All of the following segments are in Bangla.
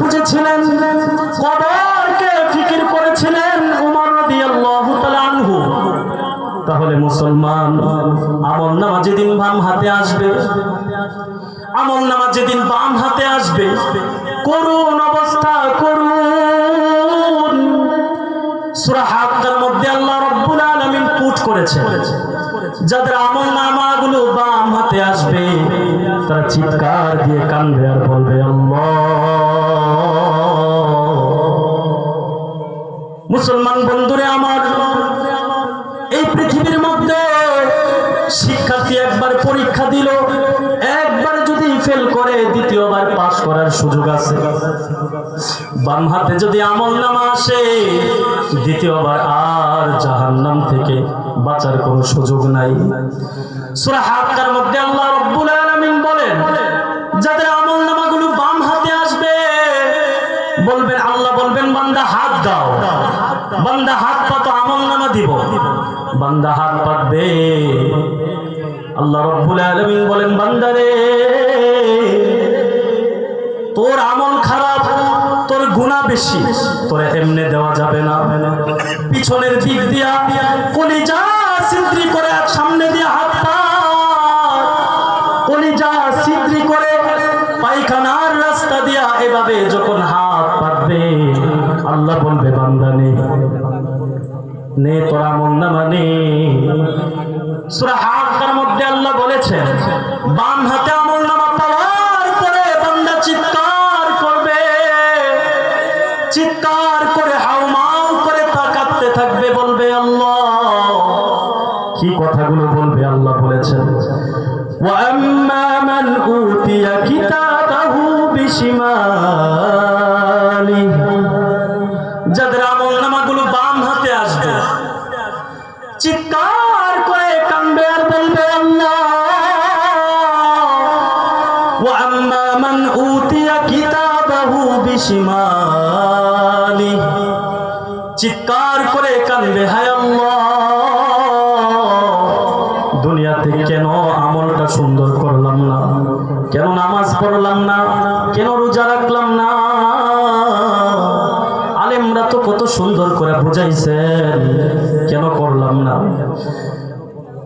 বুঝেছিলেন, কবরকে ফিকির করেছিলেন উমর রাদিয়াল্লাহু তাআলা আনহু। তাহলে মুসলমান, আমল নামা যেদিন বাম হাতে আসবে, আমল নামা যেদিন বাম হাতে আসবে করুন অবস্থা করুন সূরা হাক্কার মধ্যে আল্লাহ পুট করেছে, যাদের আমল নামাগুলো বাম হাতে আসবে, তারা চিৎকার দিয়ে কান্দবে আর বলবে মুসলমান বন্ধুরে আমার, এই পৃথিবীর মধ্যে শিক্ষার্থী একবার পরীক্ষা দিল, একবার যদি ফেল করে, দ্বিতীয়বার পাশ করার সুযোগ আছে। বাম হাতে যদি আমল নামা আসে, দ্বিতীয়বার আর জাহান্নাম থেকে বাঁচার কোনো সুযোগ নাই। সূরা হাক্কার মধ্যে আল্লাহ রাব্বুল বলেন বান্দা হাত পাতো আমল নামা দিব। বান্দা হাত পাতবে। আল্লাহ রব্বুল আলামিন বলেন বান্দারে তোর আমল খারাপ, তোর গুণা বেশি, তোর এমনে দেওয়া যাবে না। পিছনের দিক দিয়া কলিজা সিদ্ধি করে সামনে দিয়ে হাত পা আল্লাহ বলবে বান্দা নে নে তোরা মন্দা মানে সূরা হাক্কার মধ্যে আল্লাহ বলেছেন বাম হাতে আমল নামা পাওয়ার পরে বান্দা চিৎকার করবে চিৎকার করে হাউমাউ করে তাকাতে থাকবে বলবে আল্লাহ কি কথাগুলো বলবে আল্লাহ বলেছেন وأما من أوتي كتابه بشماله কান্দবে আর বলবে আল্লাহ وأما من أوتي كتابه بشماله চিৎকার করে কান্দবে হায় আল্লাহ দুনিয়াতে কেন আমলটা সুন্দর করলাম না কেন নামাজ পড়লাম না কেন রোজা রাখলাম না আলেমরা তো কত সুন্দর করে বুঝাইছেন কেন করলাম না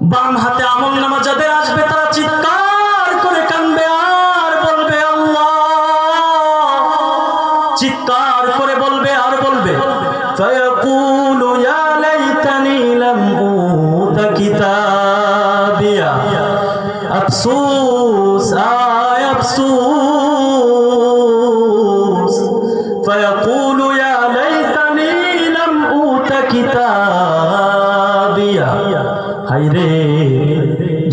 বাম হাতে আমল নামা যাদের আসবে, তারা চিৎকার করে কানবে আর বলবে, আল্লাহ! চিৎকার করে বলবে আর বলবে আফসুস, আয় আফসুস। হাই রে,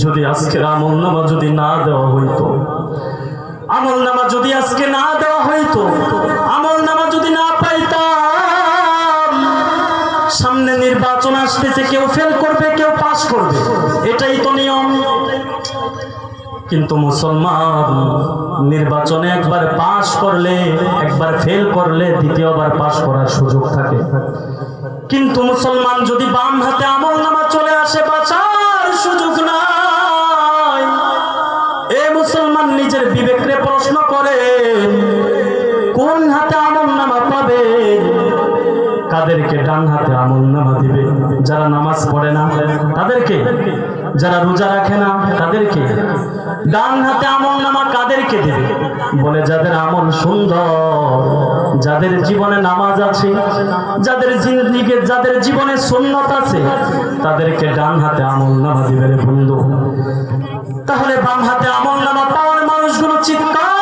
যদি আজকের আমল নামা যদি না দেওয়া হইতো, আমল নামা যদি আজকে না দেওয়া হইতো, আমল নামা যদি না পাইতাম, সামনে নির্বাচন আসতেছে, কেউ ফেল করবে, কেউ পাস করবে, এটাই তো নিয়ম। কিন্তু মুসলমান, নির্বাচনে একবার পাস করলে, একবার ফেল করলে, দ্বিতীয়বার পাস করার সুযোগ থাকে। কিন্তু মুসলমান যদি বাম হাতে আমল নামা চলে আসে, বাঁচার সুযোগ নাই। এ মুসলমান নিজের বিবেকরে প্রশ্ন করে, কোন হাতে আমল নামা পাবে? কাদেরকে ডান হাতে আমল নামা দিবে? যারা নামাজ পড়ে না, তাদেরকে? যারা রোজা রাখে না, তাদেরকে? ডান হাতে আমল নামা কাদেরকে দিবে? বলে, যাদের আমল সুন্দর, যাদের জীবনে নামাজ আছে, যাদের জিন্দিকে যাদের জীবনে সুন্নত আছে, তাদেরকে ডান হাতে আমল নামা দিবে বন্ধু। তাহলে বাম হাতে আমল নামা পাওয়ার মানুষগুলো চিৎকার